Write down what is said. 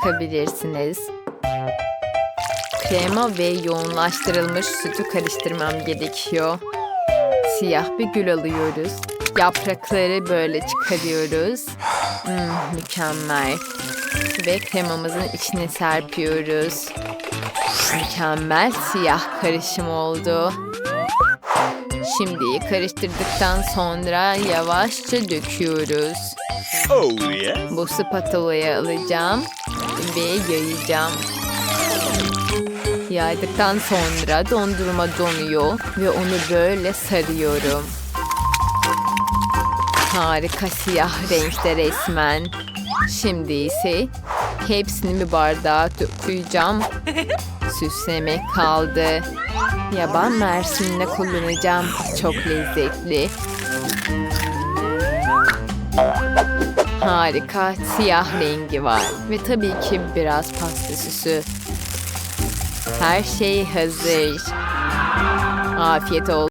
sıkabilirsiniz. Krema ve yoğunlaştırılmış sütü karıştırmam gerekiyor. Siyah bir gül alıyoruz. Yaprakları böyle çıkarıyoruz. Hmm, mükemmel. Ve kremamızın içine serpiyoruz. Mükemmel siyah karışım oldu. Şimdi karıştırdıktan sonra yavaşça döküyoruz. Oh yeah. Bu spatulayı alacağım ve yayacağım. Yaydıktan sonra dondurma donuyor ve onu böyle sarıyorum. Harika siyah renkte resmen. Şimdi ise hepsini bir bardağa koyacağım. Süsleme kaldı. Yaban mersinine kullanacağım. Çok lezzetli. Harika siyah rengi var. Ve tabii ki biraz pasta süsü. Her şey hazır. Afiyet olsun.